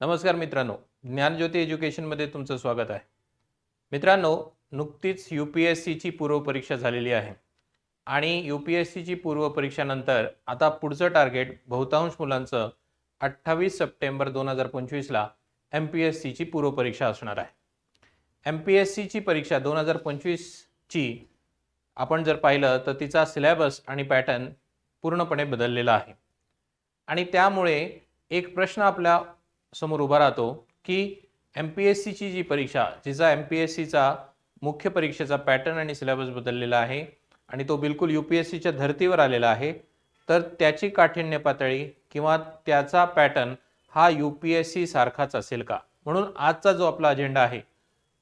नमस्कार मित्रांनो ज्ञानज्योती एज्युकेशनमध्ये तुमचं स्वागत आहे. मित्रांनो नुकतीच यू पी एस सीची पूर्वपरीक्षा झालेली आहे. आणि यू पी एस सीची पूर्वपरीक्षानंतर आता पुढचं टार्गेट बहुतांश मुलांचं अठ्ठावीस सप्टेंबर दोन हजार पंचवीसला एम पी एस सीची पूर्वपरीक्षा असणार आहे. एम पी एस सीची परीक्षा दोन हजार पंचवीसची आपण जर पाहिलं तर तिचा सिलेबस आणि पॅटर्न पूर्णपणे बदललेला आहे. आणि त्यामुळे एक प्रश्न आपल्या समोर उभा राहतो की एम पी एस सीची जी परीक्षा जिचा एम पी एस सीचा मुख्य परीक्षेचा पॅटर्न आणि सिलेबस बदललेला आहे आणि तो बिलकुल यू पी एस सीच्या धर्तीवर आलेला आहे तर त्याची काठिण्य पातळी किंवा त्याचा पॅटर्न हा यू पी एस सी सारखाच असेल का? म्हणून आजचा जो आपला अजेंडा आहे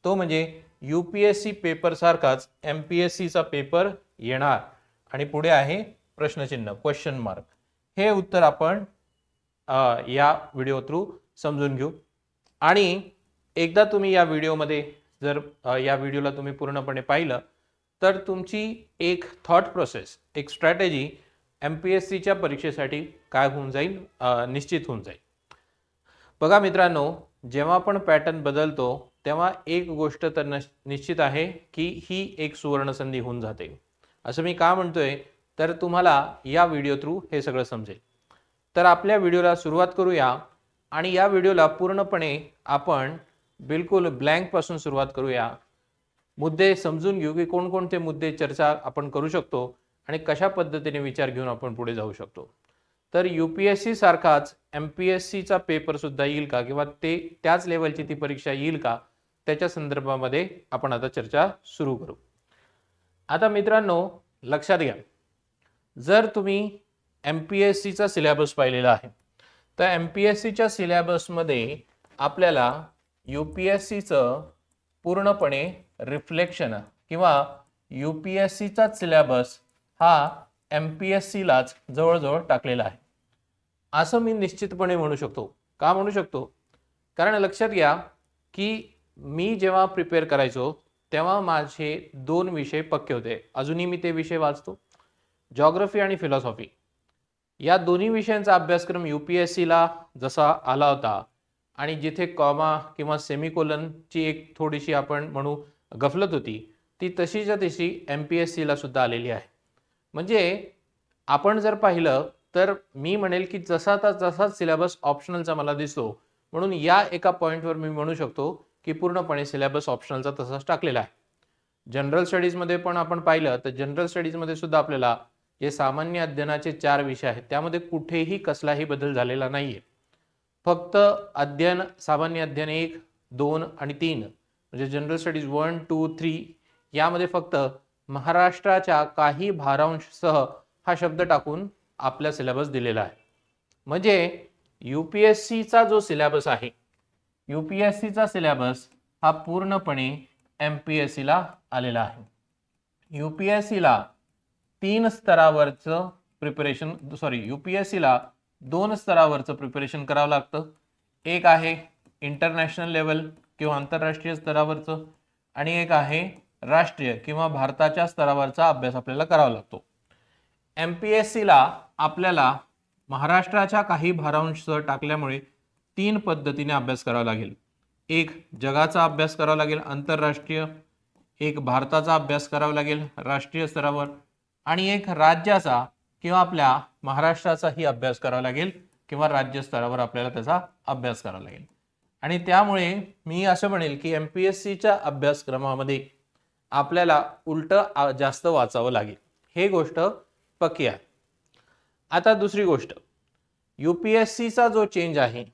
तो म्हणजे यू पी एस सी पेपरसारखाच एम पी एस सीचा पेपर येणार. आणि पुढे आहे प्रश्नचिन्ह क्वेश्चन मार्क हे उत्तर आपण या व्हिडिओ थ्रू समजून घेऊ. आणि एकदा तुम्ही या व्हिडिओमध्ये जर या व्हिडिओला तुम्ही पूर्णपणे पाहिलं तर तुमची एक थॉट प्रोसेस एक स्ट्रॅटेजी एम पी एस सीच्या परीक्षेसाठी काय होऊन जाईल निश्चित होऊन जाईल. बघा मित्रांनो जेव्हा आपण पॅटर्न बदलतो तेव्हा एक गोष्ट तर निश्चित आहे की ही एक सुवर्णसंधी होऊन जाते. असं मी का म्हणतोय? तर तुम्हाला या व्हिडिओ थ्रू हे सगळं समजेल. तर आपल्या व्हिडिओला सुरुवात करूया. आणि या व्हिडिओला पूर्णपणे आपण बिलकुल ब्लँकपासून सुरुवात करूया. मुद्दे समजून घेऊ की कोणकोणते मुद्दे चर्चा आपण करू शकतो आणि कशा पद्धतीने विचार घेऊन आपण पुढे जाऊ शकतो. तर यू पी एस सी सारखाच एम पी एस सीचा पेपरसुद्धा येईल का किंवा ते त्याच लेवलची ती परीक्षा येईल का? त्याच्या संदर्भामध्ये आपण आता चर्चा सुरू करू. आता मित्रांनो लक्षात घ्या. जर तुम्ही एम पी एस सीचा सिलेबस पाहिलेला आहे तर एम पी एस सीच्या सिलेबसमध्ये आपल्याला यू पी एस सीचं पूर्णपणे रिफ्लेक्शन किंवा यू पी एस सीचाच सिलेबस हा एम पी एस सीलाच जवळजवळ टाकलेला आहे. असं मी निश्चितपणे म्हणू शकतो. का म्हणू शकतो? कारण लक्षात घ्या की मी जेव्हा प्रिपेअर करायचो तेव्हा माझे दोन विषय पक्के होते. अजूनही मी ते विषय वाचतो. जॉग्रफी आणि फिलॉसॉफी या दोन्ही विषयांचा अभ्यासक्रम यू पी एस सीला जसा आला होता आणि जिथे कॉमा किंवा सेमिकोलनची एक थोडीशी आपण म्हणू गफलत होती ती तशीच्या तशी एम पी एस सीला सुद्धा आलेली आहे. म्हणजे आपण जर पाहिलं तर मी म्हणेल की जसा तर जसाच सिलेबस ऑप्शनलचा मला दिसतो. म्हणून या एका पॉईंटवर मी म्हणू शकतो की पूर्णपणे सिलेबस ऑप्शनलचा तसाच टाकलेला आहे. जनरल स्टडीजमध्ये पण आपण पाहिलं तर जनरल स्टडीजमध्ये सुद्धा आपल्याला जे सामान्य अध्ययनाचे चार विषय आहेत. त्यामध्ये कुठेही कसलाही बदल झालेला नाही आहे फक्त अध्ययन सामान्य अध्ययन एक दोन आणि तीन म्हणजे general studies one two three यामध्ये फक्त महाराष्ट्राच्या काही भारांशसह हा शब्द टाकून आपला सिलेबस दिलेला आहे. म्हणजे यू पी एस सीचा जो सिलेबस आहे यू पी एस सीचा सिलेबस हा पूर्णपणे एम पी एस सीला आलेला आहे. यू पी एस सीला तीन स्तरावरचं preparation sorry U P S सीला दोन स्तरावरचं प्रिपरेशन करावं लागतं. एक आहे इंटरनॅशनल लेवल किंवा आंतरराष्ट्रीय स्तरावरचं आणि एक आहे राष्ट्रीय किंवा भारताच्या स्तरावरचा अभ्यास आपल्याला करावा लागतो. एम पी एस सीला आपल्याला महाराष्ट्राच्या काही भारांश टाकल्यामुळे तीन पद्धतीने अभ्यास करावा लागेल. एक जगाचा अभ्यास करावा लागेल आंतरराष्ट्रीय. एक भारताचा अभ्यास करावा लागेल राष्ट्रीय स्तरावर. आणि एक राज्याचा किंवा आपल्या महाराष्ट्राचाही अभ्यास करावा लागेल किंवा राज्य स्तरावर आपल्याला त्याचा अभ्यास करावा लागेल. आणि त्यामुळे मी असं म्हणेल की एम पी एस सीच्या अभ्यासक्रमामध्ये आपल्याला उलटं जास्त वाचावं लागेल. हे गोष्ट पक्की आहे. आता दुसरी गोष्ट. यू पी एस सीचा जो चेंज आहे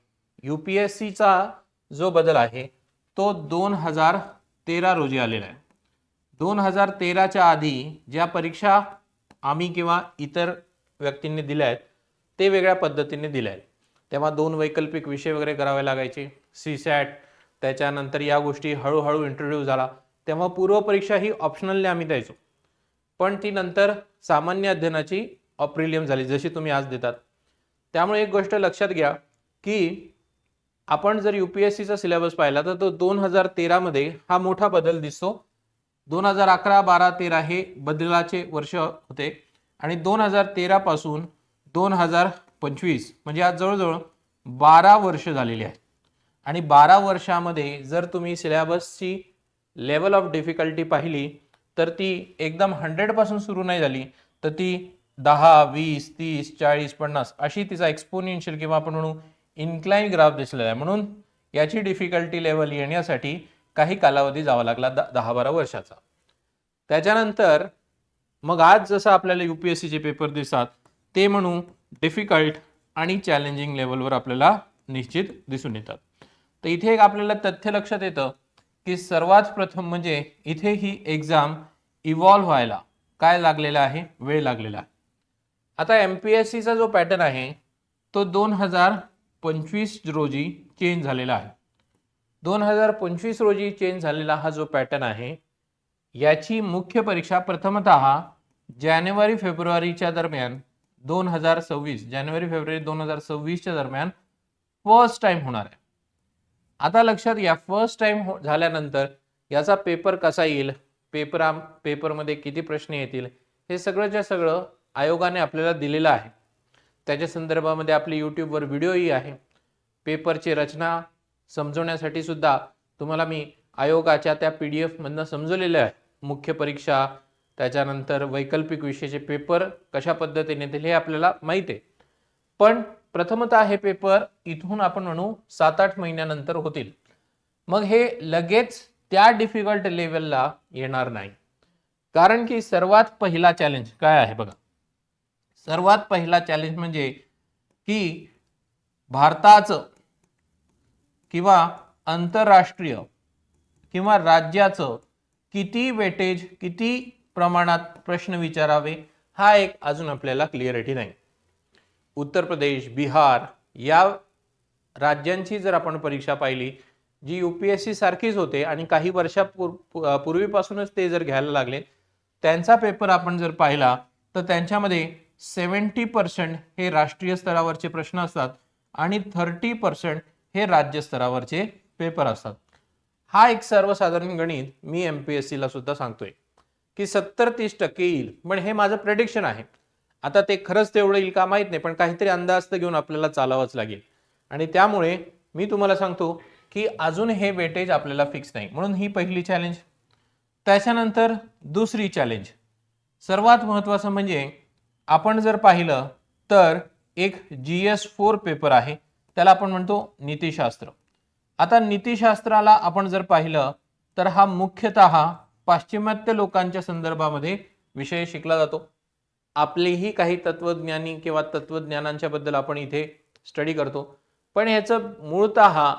यू पी एस सीचा जो बदल आहे तो दोन हजार तेरा रोजी आलेला आहे. दोन हजार तेराच्या आधी ज्या परीक्षा आम्ही किंवा इतर व्यक्तींनी दिल्या आहेत ते वेगळ्या पद्धतीने दिल्या आहेत तेव्हा दोन वैकल्पिक विषय वगैरे करावे लागायचे. सी सॅट त्याच्यानंतर या गोष्टी हळूहळू इंट्रोड्यूस झाला. तेव्हा पूर्वपरीक्षा ही ऑप्शनलने आम्ही द्यायचो. पण ती नंतर सामान्य अध्ययनाची अप्रिलियम झाली जशी तुम्ही आज देतात. त्यामुळे एक गोष्ट लक्षात घ्या की आपण जर यू पी एस सीचा सिलेबस पाहिला तर तो दोन हजार तेरामध्ये हा मोठा बदल दिसतो. दोन हजार अकरा बारा तेरा हे बदलाचे वर्ष होते. आणि दोन हजार तेरापासून दोन हजार पंचवीस म्हणजे आज जवळजवळ बारा वर्ष झालेली आहेत आणि बारा वर्षामध्ये जर तुम्ही सिलेबसची लेवल ऑफ डिफिकल्टी पाहिली तर ती एकदम हंड्रेडपासून सुरू नाही झाली तर ती दहा वीस तीस चाळीस पन्नास अशी तिचा एक्सपोनेन्शियल किंवा आपण म्हणू इन्क्लाइन ग्राफ दिसलेला आहे. म्हणून याची डिफिकल्टी लेवल येण्यासाठी काही कालावधी जावा लागला दहा बारा वर्षाचा. त्याच्यानंतर मग आज जसं आपल्याला यू पी एस सीचे पेपर दिसतात ते म्हणू डिफिकल्ट आणि चॅलेंजिंग लेवलवर आपल्याला निश्चित दिसून येतात. तर इथे एक आपल्याला तथ्य लक्षात येतं की सर्वात प्रथम म्हणजे इथे ही एक्झाम इव्हॉल्व्ह व्हायला काय लागलेला आहे? वेळ लागलेला आहे. आता एम पी एस सीचा जो पॅटर्न आहे तो दोन हजार पंचवीस रोजी चेंज झालेला आहे. दोन हजार पंचवीस रोजी चेंज झालेला हा जो पॅटर्न आहे याची मुख्य परीक्षा प्रथमतः जानेवारी फेब्रुवारीच्या दरम्यान दोन हजार सव्वीस जानेवारी फेब्रुवारी दोन हजार सव्वीसच्या दरम्यान फर्स्ट टाइम होणार आहे. आता लक्षात या फर्स्ट टाइम हो झाल्यानंतर याचा पेपर कसा येईल? पेपरा पेपरमध्ये किती प्रश्न येतील? हे सगळंच्या सगळं आयोगाने आपल्याला दिलेलं आहे. त्याच्या संदर्भामध्ये आपली यूट्यूबवर व्हिडिओही आहे. पेपरची रचना समजवण्यासाठी सुद्धा तुम्हाला मी आयोगाच्या त्या पी डी एफमधनं समजवलेलं आहे. मुख्य परीक्षा त्याच्यानंतर वैकल्पिक विषयाचे पेपर कशा पद्धतीने येतील हे आपल्याला माहीत आहे. पण प्रथमतः हे पेपर इथून आपण म्हणू सात आठ महिन्यानंतर होतील. मग हे लगेच त्या डिफिकल्ट लेवलला येणार नाही. कारण की सर्वात पहिला चॅलेंज काय आहे बघा? सर्वात पहिला चॅलेंज म्हणजे की भारताचं किंवा आंतरराष्ट्रीय किंवा राज्याचं किती वेटेज किती प्रमाणात प्रश्न विचारावे हा एक अजून आपल्याला क्लिअरिटी नाही. उत्तर प्रदेश बिहार या राज्यांची जर आपण परीक्षा पाहिली जी यू पी एस सी सारखीच होते आणि काही वर्षापूर पूर्वीपासूनच ते जर घ्यायला लागले त्यांचा पेपर आपण जर पाहिला तर त्यांच्यामध्ये सेवन्टी पर्सेंट हे राष्ट्रीय स्तरावरचे प्रश्न असतात आणि थर्टी पर्सेंट हे राज्य स्तरावरचे पेपर असतात. हा एक सर्वसाधारण गणित मी एम पी एस सीला सुद्धा सांगतोय की सत्तर तीस टक्के येईल पण हे माझं प्रेडिक्शन आहे. आता ते खरंच तेवढं येईल का माहीत नाही पण काहीतरी अंदाज तर घेऊन आपल्याला चालावंच लागेल. आणि त्यामुळे मी तुम्हाला सांगतो की अजून हे वेटेज आपल्याला फिक्स नाही. म्हणून ही पहिली चॅलेंज त्याच्यानंतर दुसरी चॅलेंज सर्वात महत्त्वाचं म्हणजे आपण जर पाहिलं तर एक जी एस फोर पेपर आहे. त्याला आपण म्हणतो नीतिशास्त्र. आता नीतिशास्त्राला आपण जर पाहिलं तर हा मुख्यतः पाश्चिमात्य लोकांच्या संदर्भामध्ये विषय शिकला जातो. आपलेही काही तत्वज्ञानी किंवा तत्वज्ञानांच्या बद्दल आपण इथे स्टडी करतो. पण ह्याचं मूळतः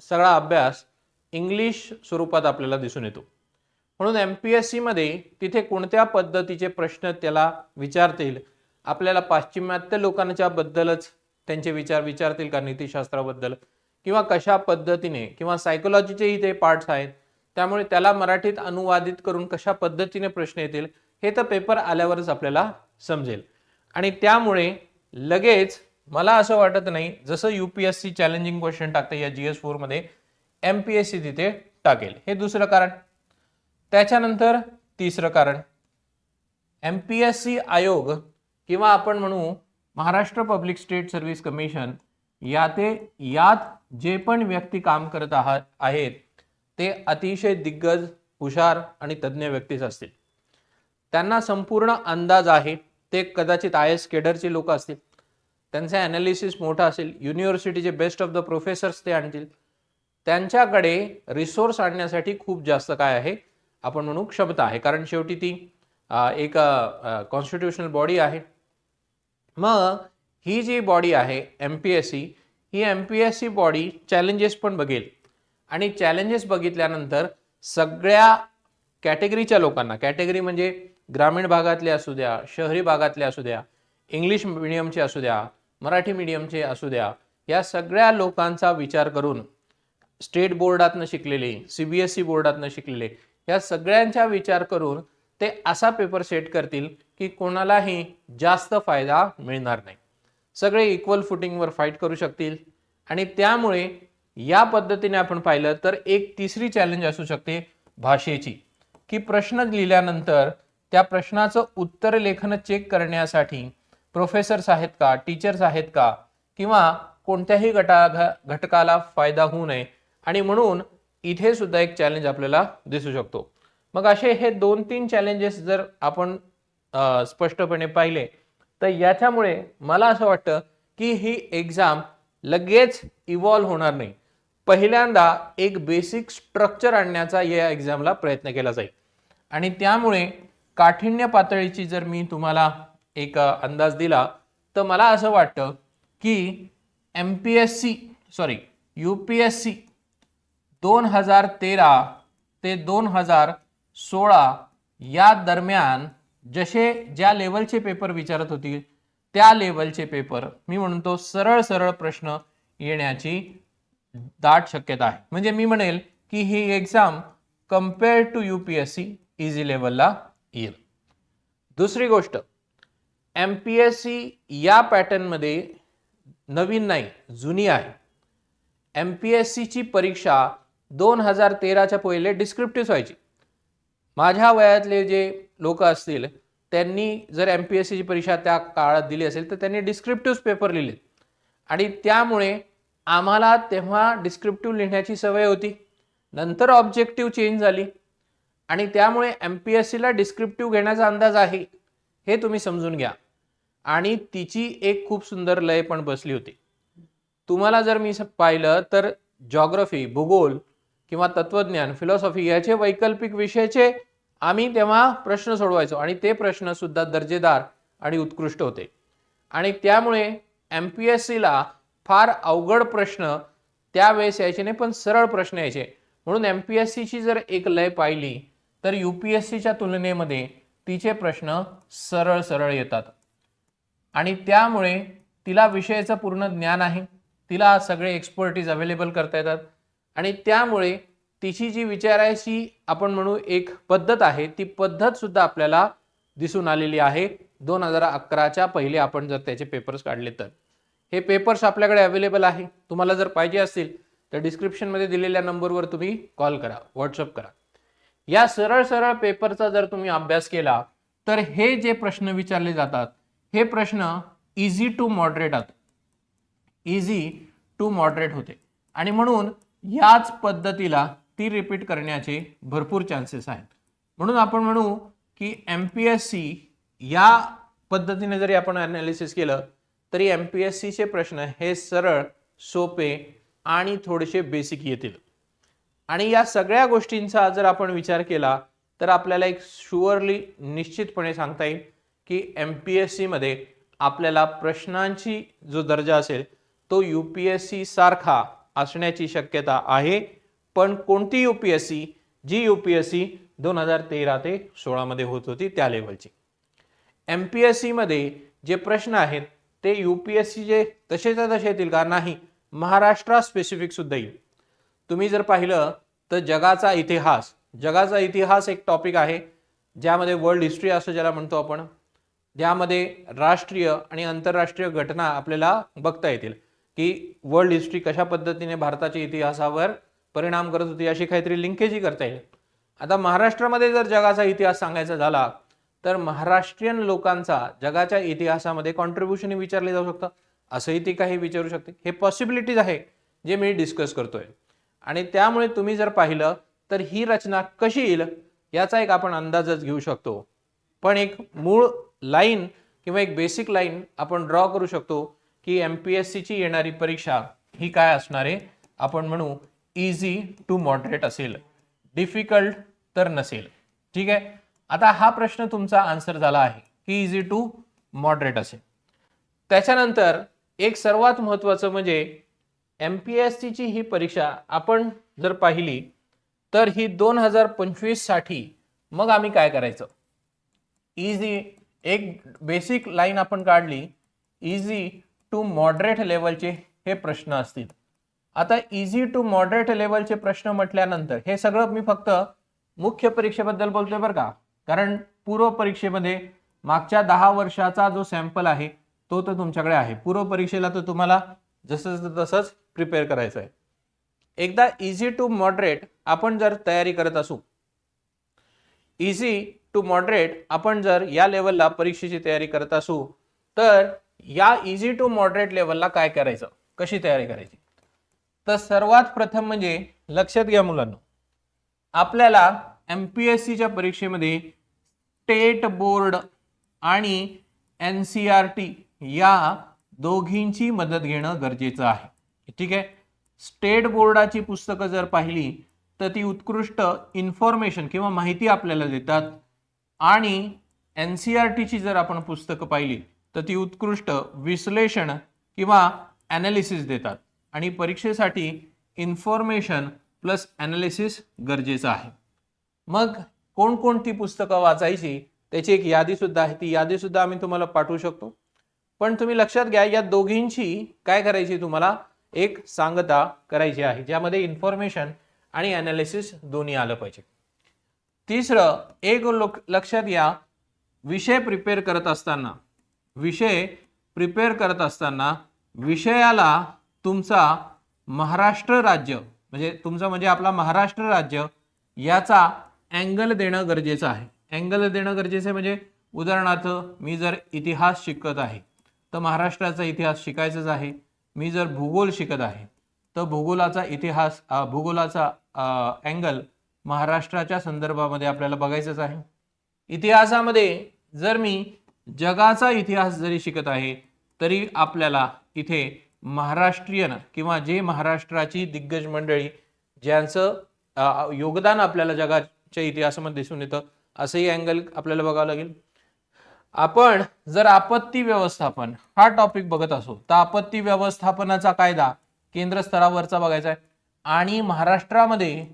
सगळा अभ्यास इंग्लिश स्वरूपात आपल्याला दिसून येतो. म्हणून एम पी एस सीमध्ये तिथे कोणत्या पद्धतीचे प्रश्न त्याला विचारतील आपल्याला पाश्चिमात्य लोकांच्या बद्दलच त्यांचे विचार विचारतील का नीतिशास्त्राबद्दल? किंवा कशा पद्धतीने किंवा सायकोलॉजीचेही ते पार्ट्स आहेत त्यामुळे त्याला मराठीत अनुवादित करून कशा पद्धतीने प्रश्न येतील हे तर पेपर आल्यावरच आपल्याला समजेल. आणि त्यामुळे लगेच मला असं वाटत नाही जसं U P S C challenging question टाकतं या जी एस फोरमध्ये एम पी एस सी तिथे टाकेल. हे दुसरं कारण. त्याच्यानंतर तिसरं कारण. एम पी एस सी आयोग किंवा आपण म्हणू Maharashtra public state service commission याते यात जे पण व्यक्ती काम करत आहात आहेत ते अतिशय दिग्गज हुशार आणि तज्ज्ञ व्यक्तीच असतील. त्यांना संपूर्ण अंदाज आहे ते कदाचित आय एस केडरचे लोक असतील. त्यांचा ॲनालिसिस मोठा असेल युनिव्हर्सिटीचे बेस्ट ऑफ द प्रोफेसर्स ते आणतील. त्यांच्याकडे रिसोर्स आणण्यासाठी खूप जास्त काय आहे आपण म्हणू क्षमता आहे. कारण शेवटी ती एक कॉन्स्टिट्युशनल बॉडी आहे. मग ही जी बॉडी आहे एम पी एस सी ही M P S C body challenges पण बघेल. आणि चॅलेंजेस बघितल्यानंतर सगळ्या कॅटेगरीच्या लोकांना कॅटेगरी म्हणजे ग्रामीण भागातले असू द्या शहरी भागातले असू द्या इंग्लिश मिडियमचे असू द्या मराठी मिडियमचे असू द्या या सगळ्या लोकांचा विचार करून स्टेट बोर्डातनं शिकलेले सी बी एस सी बोर्डातनं शिकलेले या सगळ्यांचा विचार करून ते असा पेपर सेट करतील की कोणालाही जास्त फायदा मिळणार नाही. सगळे इक्वल फुटिंगवर फाईट करू शकतील. आणि त्यामुळे या पद्धतीने आपण पाहिलं तर एक तिसरी चॅलेंज असू शकते भाषेची. की प्रश्न लिहिल्यानंतर त्या प्रश्नाचं उत्तर लेखन चेक करण्यासाठी प्रोफेसर्स आहेत का टीचर्स आहेत का किंवा कोणत्याही गटा घटकाला फायदा होऊ नये. आणि म्हणून इथे सुद्धा एक चॅलेंज आपल्याला दिसू शकतो. मग असे हे दोन तीन चॅलेंजेस जर आपण स्पष्टपणे पाहिले. तर याच्यामुळे मला असं वाटतं की ही एक्झाम लगेच इव्हॉल्व्ह होणार नाही. पहिल्यांदा एक बेसिक स्ट्रक्चर आणण्याचा या एक्झामला प्रयत्न केला जाईल. आणि त्यामुळे काठिण्य पातळीची जर मी तुम्हाला एक अंदाज दिला तर मला असं वाटतं की M P S C sorry U P S C दोन हजार तेरा ते दोन हजार सोळा या दरम्यान जसे ज्या लेवलचे पेपर विचारत होतील त्या लेवलचे पेपर मी म्हणतो सरळ सरळ प्रश्न येण्याची दाट शक्यता आहे. म्हणजे मी म्हणेल की ही exam compare to U P S C easy लेवलला येईल. दुसरी गोष्ट एम पी एस सी या पॅटर्नमध्ये नवीन नाही जुनी आहे. एम पी एस सीची परीक्षा दोन हजार तेराच्या पहिले डिस्क्रिप्टिव्ह व्हायची. माझ्या वयातले जे लोक असतील त्यांनी जर एम पी एस सीची परीक्षा त्या काळात दिली असेल तर त्यांनी डिस्क्रिप्टिव्ह पेपर लिहिले आणि त्यामुळे आम्हाला तेव्हा डिस्क्रिप्टिव्ह लिहिण्याची सवय होती. नंतर ऑब्जेक्टिव्ह चेंज झाली. आणि त्यामुळे एम पी एस सीला डिस्क्रिप्टिव्ह घेण्याचा अंदाज आहे हे तुम्ही समजून घ्या. आणि तिची एक खूप सुंदर लय पण बसली होती. तुम्हाला जर मी स- पाहिलं तर जॉग्रफी भूगोल किंवा तत्वज्ञान फिलॉसॉफी याचे वैकल्पिक विषयाचे आम्ही तेव्हा प्रश्न सोडवायचो आणि ते प्रश्नसुद्धा दर्जेदार आणि उत्कृष्ट होते. आणि त्यामुळे एम पी एस सीला फार अवघड प्रश्न त्यावेळेस यायचे नाही पण सरळ प्रश्न यायचे. म्हणून एम पी एस सीची जर एक लय पाहिली तर यू पी एस सीच्या तुलनेमध्ये तिचे प्रश्न सरळ सरळ येतात. आणि त्यामुळे तिला विषयाचं पूर्ण ज्ञान आहे. तिला सगळे एक्सपर्टीज अवेलेबल करता येतात. आणि त्यामुळे तिची जी विचारायची आपण म्हणू एक पद्धत आहे ती पद्धत सुद्धा आपल्याला दिसून आलेली आहे. दोन हजार अकराच्या पहिले आपण जर त्याचे पेपर्स काढले तर. हे पेपर्स आपल्याकडे अवेलेबल आहे. तुम्हाला जर पाहिजे असतील तर डिस्क्रिप्शनमध्ये दिलेल्या नंबरवर तुम्ही कॉल करा व्हॉट्सअप करा. या सरळ सरळ पेपरचा जर तुम्ही अभ्यास केला तर हे जे प्रश्न विचारले जातात हे प्रश्न इझी टू मॉडरेट आहेत. इझी टू मॉडरेट होते. आणि म्हणून याच पद्धतीला ती रिपीट करण्याचे भरपूर चान्सेस आहेत. म्हणून आपण म्हणू की एम पी एस सी या पद्धतीने जरी आपण ॲनालिसिस केलं तरी एम पी एस सीचे प्रश्न हे सरळ सोपे आणि थोडेसे बेसिक येतील. आणि या सगळ्या गोष्टींचा जर आपण विचार केला तर आपल्याला एक शुअरली निश्चितपणे सांगता येईल की एम पी एस सीमध्ये आपल्याला प्रश्नांची जो दर्जा असेल तो यू पी एस सी सारखा असण्याची शक्यता आहे. पण कोणती यू पी एस सी जी यू पी एस सी दोन हजार तेरा ते सोळामध्ये होत होती त्या लेवलची एम पी एस सीमध्ये जे प्रश्न आहेत ते यू पी एस सी जे तसेच्या तसे येतील का? नाही. महाराष्ट्रा स्पेसिफिक सुद्धा येईल. तुम्ही जर पाहिलं तर जगाचा इतिहास जगाचा इतिहास एक टॉपिक आहे ज्यामध्ये वर्ल्ड हिस्ट्री असं ज्याला म्हणतो आपण ज्यामध्ये राष्ट्रीय आणि आंतरराष्ट्रीय घटना आपल्याला बघता येतील की वर्ल्ड हिस्ट्री कशा पद्धतीने भारताच्या इतिहासावर परिणाम करत होती अशी काहीतरी लिंकेजही करता येईल. आता महाराष्ट्रामध्ये जर जगाचा इतिहास सांगायचा झाला तर महाराष्ट्रीयन लोकांचा जगाच्या इतिहासामध्ये कॉन्ट्रीब्युशन विचारले जाऊ शकतं. असंही ती काही विचारू शकते. हे पॉसिबिलिटीज आहे जे मी डिस्कस करतोय. आणि त्यामुळे तुम्ही जर पाहिलं तर ही रचना कशी येईल याचा एक आपण अंदाजच घेऊ शकतो. पण एक मूळ लाईन किंवा एक बेसिक लाईन आपण ड्रॉ करू शकतो की एम पी एस सीची येणारी परीक्षा ही काय असणार आहे? आपण म्हणू इझी टू मॉडरेट असेल. डिफिकल्ट तर नसेल. ठीक आहे? आता हा प्रश्न तुमचा आन्सर झाला आहे की इझी टू मॉडरेट असेल. त्याच्यानंतर एक सर्वात महत्त्वाचं म्हणजे एम पी एस सीची ही परीक्षा आपण जर पाहिली तर ही दोन हजार पंचवीससाठी मग आम्ही काय करायचं? इझी एक बेसिक लाईन आपण काढली. इझी टू मॉडरेट लेवलचे हे प्रश्न असतील. आता इझी टू मॉडरेट लेवलचे प्रश्न म्हटल्यानंतर हे सगळं मी फक्त मुख्य परीक्षेबद्दल बोलतोय बरं का. कारण पूर्व परीक्षेमध्ये मागच्या दहा वर्षाचा जो सॅम्पल आहे तो तर तुमच्याकडे आहे. पूर्व परीक्षेला तर तुम्हाला जसं तसंच प्रिपेअर करायचं आहे एकदा इझी टू मॉडरेट आपण जर तयारी करत असू इझी टू मॉडरेट आपण जर या लेवलला परीक्षेची तयारी करत असू तर या इझी टू मॉडरेट लेवलला काय करायचं? कशी तयारी करायची? तर सर्वात प्रथम म्हणजे लक्षात घ्या मुलांना. आपल्याला एम पी एस सीच्या परीक्षेमध्ये स्टेट बोर्ड आणि एन सी आर टी या दोघींची मदत घेणं गरजेचं आहे. ठीक आहे? स्टेट बोर्डाची पुस्तकं जर पाहिली तर ती उत्कृष्ट इन्फॉर्मेशन किंवा माहिती आपल्याला देतात. आणि एन सी आर टीची जर आपण पुस्तकं पाहिली तर ती उत्कृष्ट विश्लेषण किंवा ॲनालिसिस देतात. आणि परीक्षेसाठी इन्फॉर्मेशन प्लस ॲनालिसिस गरजेचं आहे. मग कोणकोणती पुस्तकं वाचायची? त्याची एक यादीसुद्धा आहे. ती यादीसुद्धा आम्ही तुम्हाला पाठवू शकतो. पण तुम्ही लक्षात घ्या या दोघींची काय करायची तुम्हाला? एक सांगता करायची आहे ज्यामध्ये इन्फॉर्मेशन आणि ॲनालिसिस दोन्ही आलं पाहिजे. तिसरं एक लोक लक्षात घ्या विषय प्रिपेअर करत असताना विषय प्रिपेअर करत असताना विषयाला तुमचा महाराष्ट्र राज्य म्हणजे तुमचं म्हणजे आपला महाराष्ट्र राज्य याचा अँगल देणं गरजेचं आहे. अँगल देणं गरजेचं आहे म्हणजे उदाहरणार्थ मी जर इतिहास शिकत आहे तर महाराष्ट्राचा इतिहास शिकायचाच आहे. मी जर भूगोल शिकत आहे तर भूगोलाचा इतिहास भूगोलाचा अँगल महाराष्ट्राच्या संदर्भामध्ये आपल्याला बघायचंच आहे. इतिहासामध्ये जर मी जगाचा इतिहास जरी शिकत आहे तरी आपल्याला इथे महाराष्ट्रीयन किंवा जे महाराष्ट्राची दिग्गज मंडळी ज्यांचं योगदान आपल्याला जगाच्या इतिहासामध्ये दिसून येतं असंही अँगल आपल्याला बघावं लागेल. आपण जर आपत्ती व्यवस्थापन हा टॉपिक बघत असो तर आपत्ती व्यवस्थापनाचा कायदा केंद्र स्तरावरचा बघायचा आहे. आणि महाराष्ट्रामध्ये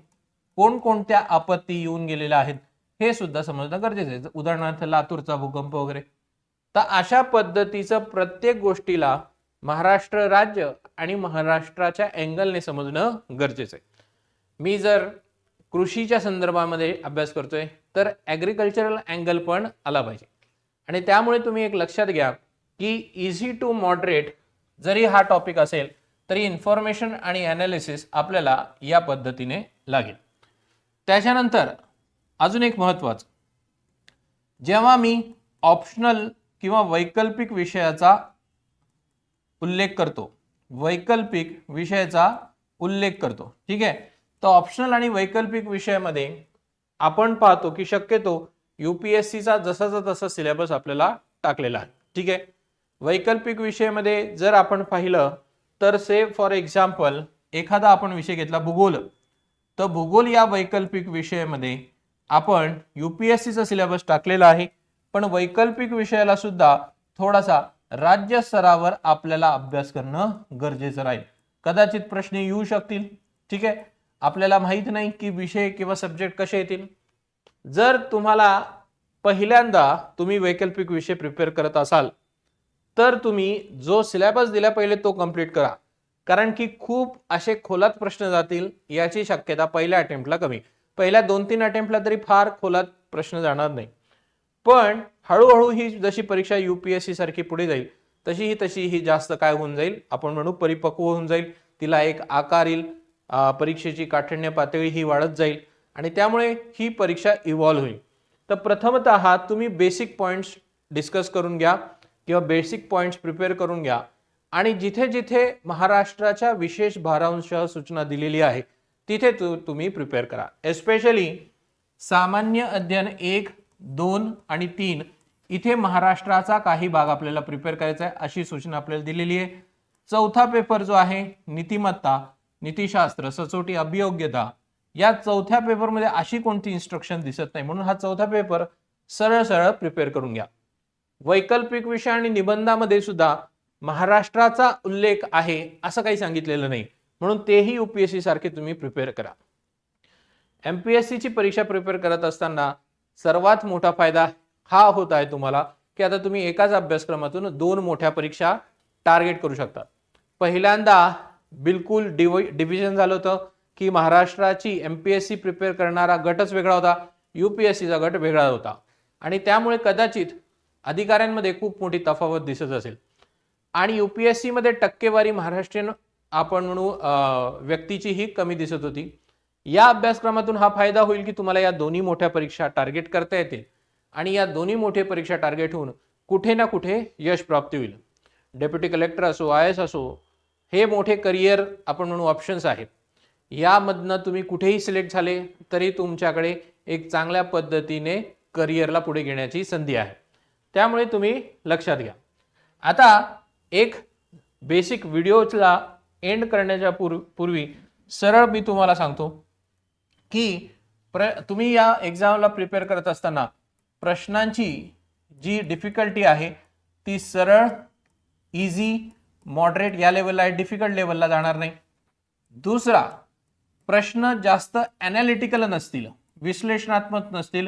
कोणकोणत्या आपत्ती येऊन गेलेल्या आहेत हे सुद्धा समजणं गरजेचं आहे. उदाहरणार्थ लातूरचा भूकंप वगैरे. तर अशा पद्धतीचं प्रत्येक गोष्टीला महाराष्ट्र राज्य आणि महाराष्ट्राच्या अँगलने समजणं गरजेचं आहे. मी जर कृषीच्या संदर्भामध्ये अभ्यास करतोय तर ॲग्रिकल्चरल अँगल पण आला पाहिजे. आणि त्यामुळे तुम्ही एक लक्षात घ्या की इझी टू मॉडरेट जरी हा टॉपिक असेल तरी इन्फॉर्मेशन आणि ॲनालिसिस आपल्याला या पद्धतीने लागेल. त्याच्यानंतर अजून एक महत्त्वाचं. जेव्हा मी ऑप्शनल किंवा वैकल्पिक विषयाचा उल्लेख करतो. वैकल्पिक विषयाचा उल्लेख करतो. ठीक आहे? तर ऑप्शनल आणि वैकल्पिक विषयामध्ये आपण पाहतो की शक्यतो यू पी एस सीचा जसाचा तसा सिलेबस आपल्याला टाकलेला आहे. ठीक आहे? वैकल्पिक विषयामध्ये जर आपण पाहिलं तर से फॉर एक्झाम्पल एखादा आपण विषय घेतला भूगोल. तर भूगोल या वैकल्पिक विषयामध्ये आपण यू पी एस सीचा सिलेबस टाकलेला आहे. पण वैकल्पिक विषयाला सुद्धा थोडासा राज्य स्तरावर आपल्याला अभ्यास करणं गरजेचं राहील. कदाचित प्रश्न येऊ शकतील. ठीक आहे? आपल्याला माहीत नाही की विषय किंवा सब्जेक्ट कसे येतील. जर तुम्हाला पहिल्यांदा तुम्ही वैकल्पिक विषय प्रिपेअर करत असाल तर तुम्ही जो सिलेबस दिला पहिले तो कंप्लीट करा. कारण की खूप असे खोलात प्रश्न जातील याची शक्यता पहिल्या अटेम्प्टला कमी. पहिल्या दोन तीन अटेम्प्टला तरी फार खोलात प्रश्न जाणार नाही. पण हळूहळू ही जशी परीक्षा यू पी एस सी सारखी पुढे जाईल तशी ही तशी ही जास्त काय होऊन जाईल आपण म्हणू परिपक्व होऊन जाईल तिला एक आकार येईल परीक्षेची काठिण्य पातळी ही वाढत जाईल आणि त्यामुळे ही परीक्षा इव्हॉल्व्ह होईल. तर प्रथमतः तुम्ही बेसिक पॉईंट्स डिस्कस करून घ्या किंवा बेसिक पॉईंट्स प्रिपेअर करून घ्या आणि जिथे जिथे महाराष्ट्राच्या विशेष भारांशह सूचना दिलेली आहे तिथे तु तुम्ही प्रिपेअर करा. एस्पेशली सामान्य अध्ययन एक दोन आणि तीन. इथे महाराष्ट्राचा काही भाग आपल्याला प्रिपेअर करायचा आहे अशी सूचना आपल्याला दिलेली आहे. चौथा पेपर जो आहे नीतिमत्ता नीतिशास्त्र सचोटी अभियोग्यता. या चौथ्या पेपरमध्ये अशी कोणती इन्स्ट्रक्शन दिसत नाही म्हणून हा चौथा पेपर सरळ सरळ प्रिपेअर करून घ्या. वैकल्पिक विषय आणि निबंधामध्ये सुद्धा महाराष्ट्राचा उल्लेख आहे असं काही सांगितलेलं नाही. म्हणून तेही युपीएससी सारखे तुम्ही प्रिपेअर करा. एमपीएससीची परीक्षा प्रिपेअर करत असताना सर्वात मोठा फायदा हा होत आहे तुम्हाला की आता तुम्ही एकाच अभ्यासक्रमातून दोन मोठ्या परीक्षा टार्गेट करू शकता. पहिल्यांदा बिलकुल डिव डिव्हिजन झालं होतं की महाराष्ट्राची M P S C prepare करणारा गटच वेगळा होता यू पी एस सीचा गट वेगळा होता. आणि त्यामुळे कदाचित अधिकाऱ्यांमध्ये खूप मोठी तफावत दिसत असेल. आणि यू पी एस सीमध्ये टक्केवारी महाराष्ट्रीयन आपण म्हणू व्यक्तीची ही कमी दिसत होती. या अभ्यासक्रमातून हा फायदा होईल की तुम्हाला या दोन्ही मोठ्या परीक्षा टार्गेट करता येतील. आणि या दोन्ही मोठ्या परीक्षा टार्गेट होऊन कुठे ना कुठे यश प्राप्ती होईल. डेप्युटी कलेक्टर असो आय एस असो हे मोठे करिअर आपण म्हणू ऑप्शन्स आहेत. यामधनं तुम्ही कुठेही सिलेक्ट झाले तरी तुमच्याकडे एक चांगल्या पद्धतीने करिअरला पुढे घेण्याची संधी आहे. त्यामुळे तुम्ही लक्षात घ्या. आता एक बेसिक व्हिडिओला एंड करण्याच्या पूर्व पूर्वी सरळ मी तुम्हाला सांगतो. की प्र तुम्ही या एक्झामला प्रिपेअर करत असताना प्रश्नांची जी डिफिकल्टी आहे ती सरळ इझी मॉडरेट या लेवलला आहे डिफिकल्ट लेवलला जाणार नाही. दुसरा प्रश्न जास्त ॲनालिटिकल नसतील विश्लेषणात्मक नसतील.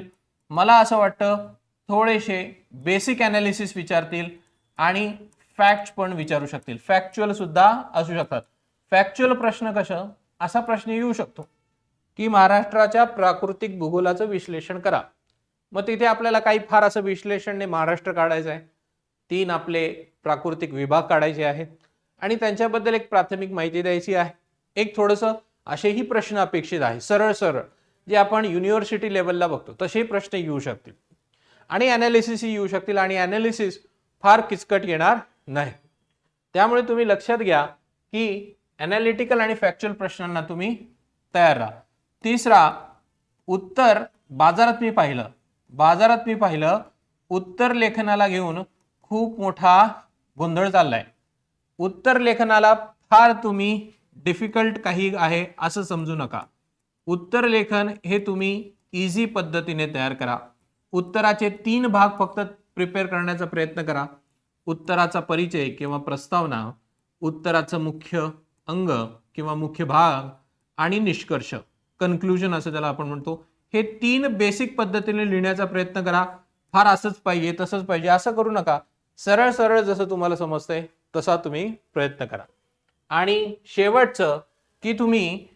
मला असं वाटतं थोडेसे बेसिक ॲनालिसिस विचारतील आणि फॅक्ट पण विचारू शकतील. फॅक्च्युअल सुद्धा असू शकतात. फॅक्च्युअल प्रश्न कसं असा प्रश्न येऊ शकतो. की महाराष्ट्राच्या प्राकृतिक भूगोलाचं विश्लेषण करा. मग तिथे आपल्याला काही फार असं विश्लेषण नाही महाराष्ट्र काढायचं आहे. तीन आपले प्राकृतिक विभाग काढायचे आहेत. आणि त्यांच्याबद्दल एक प्राथमिक माहिती द्यायची आहे. एक थोडंसं असेही प्रश्न अपेक्षित आहे सरळ सरळ जे आपण युनिव्हर्सिटी लेवलला बघतो तसे प्रश्न येऊ शकतील. आणि ॲनालिसिसही येऊ शकतील आणि ॲनालिसिस फार किचकट येणार नाही. त्यामुळे तुम्ही लक्षात घ्या की ॲनालिटिकल आणि फॅक्च्युअल प्रश्नांना तुम्ही तयार राहा. तिसरा उत्तर बाजारात मी पाहिलं. बाजारात मी पाहिलं उत्तर लेखनाला घेऊन खूप मोठा गोंधळ चाललाय. उत्तर लेखनाला फार तुम्ही डिफिकल्ट काही आहे असं समजू नका. उत्तर लेखन हे तुम्ही इझी पद्धतीने तयार करा. उत्तराचे तीन भाग फक्त प्रिपेअर करण्याचा प्रयत्न करा. उत्तराचा परिचय किंवा प्रस्तावना उत्तराचं मुख्य अंग किंवा मुख्य भाग आणि निष्कर्ष. कन्क्लुजन असं त्याला आपण म्हणतो. हे तीन बेसिक पद्धतीने लिहिण्याचा प्रयत्न करा. फार असंच पाहिजे तसंच पाहिजे असं करू नका. सरळ सरळ जसं तुम्हाला समजतंय तसा तुम्ही प्रयत्न करा. आणि शेवटचं की तुम्ही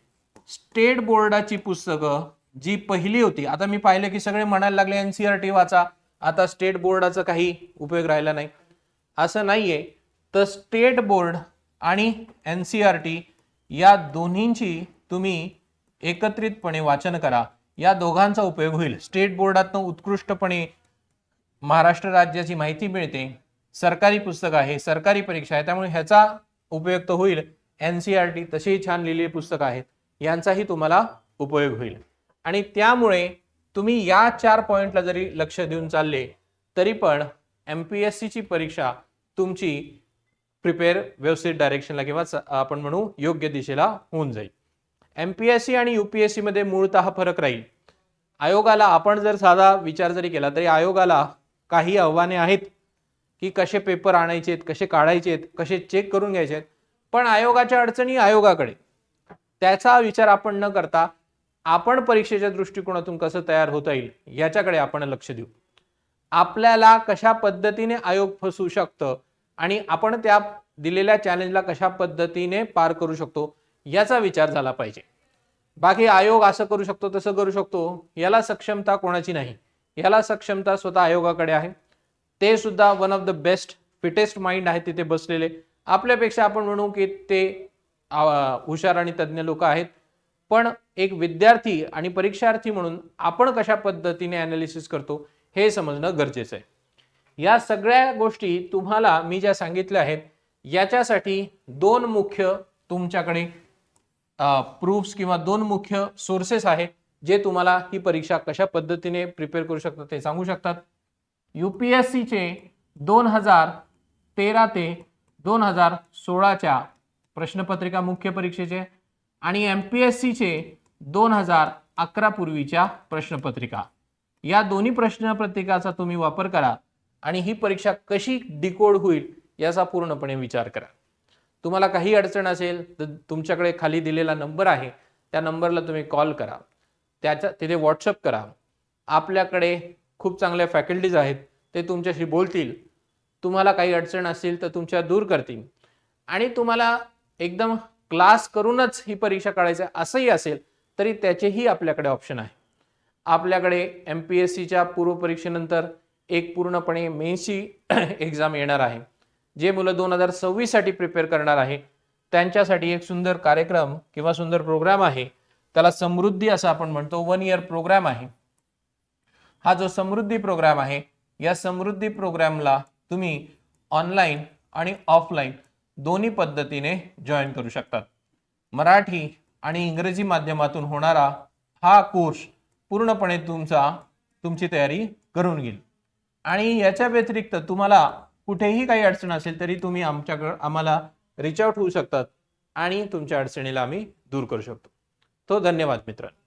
स्टेट बोर्डाची पुस्तकं जी पहिली होती आता मी पाहिलं की सगळे म्हणायला लागले एन सी आर टी वाचा. आता स्टेट बोर्डाचा काही उपयोग राहिला नाही. असं नाहीये. तर स्टेट बोर्ड आणि एन सी आर टी या दोन्हींची तुम्ही एकत्रितपणे वाचन करा. या दोघांचा उपयोग होईल. स्टेट बोर्डातनं उत्कृष्टपणे महाराष्ट्र राज्याची माहिती मिळते. सरकारी पुस्तक आहे. सरकारी परीक्षा आहे. त्यामुळे ह्याचा उपयोग तर होईल. एन सी आर टी तसेही छान लिहिलेली पुस्तकं आहेत. यांचाही तुम्हाला उपयोग होईल. आणि त्यामुळे तुम्ही या चार पॉईंटला जरी लक्ष देऊन चालले तरी पण एम पी एस सीची परीक्षा तुमची प्रिपेअर व्यवस्थित डायरेक्शनला किंवा च- आपण म्हणू योग्य दिशेला होऊन जाईल. एम पी एस सी आणि यू पी एस सीमध्ये मूळतः फरक राहील. आयोगाला आपण जर साधा विचार जरी केला तरी आयोगाला काही आव्हाने आहेत की कसे पेपर आणायचे आहेत कसे काढायचे आहेत कसे चेक करून घ्यायचे आहेत पण आयोगाच्या अडचणी आयोगाकडे. त्याचा विचार आपण न करता आपण परीक्षेच्या दृष्टिकोनातून कसं तयार होता येईल याच्याकडे आपण लक्ष देऊ. आपल्याला कशा पद्धतीने आयोग फसवू शकतं आणि आपण त्या दिलेल्या चॅलेंजला कशा पद्धतीने पार करू शकतो याचा विचार झाला पाहिजे. बाकी आयोग असं करू शकतो तसं करू शकतो. याला सक्षमता कोणाची नाही? याला सक्षमता स्वतः आयोगाकडे आहे. ते सुद्धा one of the best fittest mind आहे तिथे बसलेले. आपल्यापेक्षा आपण म्हणू की ते हुशार आणि तज्ज्ञ लोक आहेत. पण एक विद्यार्थी आणि परीक्षार्थी म्हणून आपण कशा पद्धतीने अनालिसिस करतो हे समजणं गरजेचं आहे. या सगळ्या गोष्टी तुम्हाला मी ज्या सांगितल्या आहेत याच्यासाठी दोन मुख्य तुमच्याकडे प्रूफ्स किंवा दोन मुख्य सोर्सेस आहेत जे तुम्हाला ही परीक्षा कशा पद्धतीने प्रिपेअर करू शकतात ते सांगू शकतात. यू पी एस सीचे दोन हजार तेरा ते दोन हजार सोळाच्या प्रश्नपत्रिका मुख्य परीक्षेचे आणि एम पी एस सीचे दोन हजार अकरा पूर्वीच्या प्रश्नपत्रिका. या दोन्ही प्रश्नपत्रिकाचा तुम्ही वापर करा आणि ही परीक्षा कशी डिकोड होईल याचा पूर्णपणे विचार करा. तुम्हाला काही अडचण असेल तर तुमच्याकडे खाली दिलेला नंबर आहे त्या नंबरला तुम्ही कॉल करा. त्याच्या तिथे व्हॉट्सअप करा. आपल्याकडे खूप चांगल्या फॅकल्टीज आहेत ते तुमच्याशी बोलतील. तुम्हाला काही अडचण असेल तर तुमच्या दूर करतील. आणि तुम्हाला एकदम क्लास करूनच ही परीक्षा काढायचं आहे असंही असेल तरी त्याचेही आपल्याकडे ऑप्शन आहे. आपल्याकडे एम पी एस सीच्या पूर्वपरीक्षेनंतर एक पूर्णपणे मेन्सची एक्झाम येणार आहे. जे मुलं दोन हजार सव्वीससाठी प्रिपेअर करणार आहे त्यांच्यासाठी एक सुंदर कार्यक्रम किंवा सुंदर प्रोग्राम आहे. त्याला समृद्धी असं आपण म्हणतो वन इयर प्रोग्राम आहे. हा जो समृद्धी प्रोग्राम आहे या समृद्धी प्रोग्रामला तुम्ही ऑनलाईन आणि ऑफलाईन दोन्ही पद्धतीने जॉईन करू शकतात. मराठी आणि इंग्रजी माध्यमातून होणारा हा कोर्स पूर्णपणे तुमचा तुमची तयारी करून घेईल. आणि याच्या व्यतिरिक्त तुम्हाला कुठेही काही अडचण असेल तरी तुम्ही आमच्याकडं आम्हाला रिच आउट होऊ शकतात आणि तुमच्या अडचणीला आम्ही दूर करू शकतो. तो धन्यवाद मित्रांनो.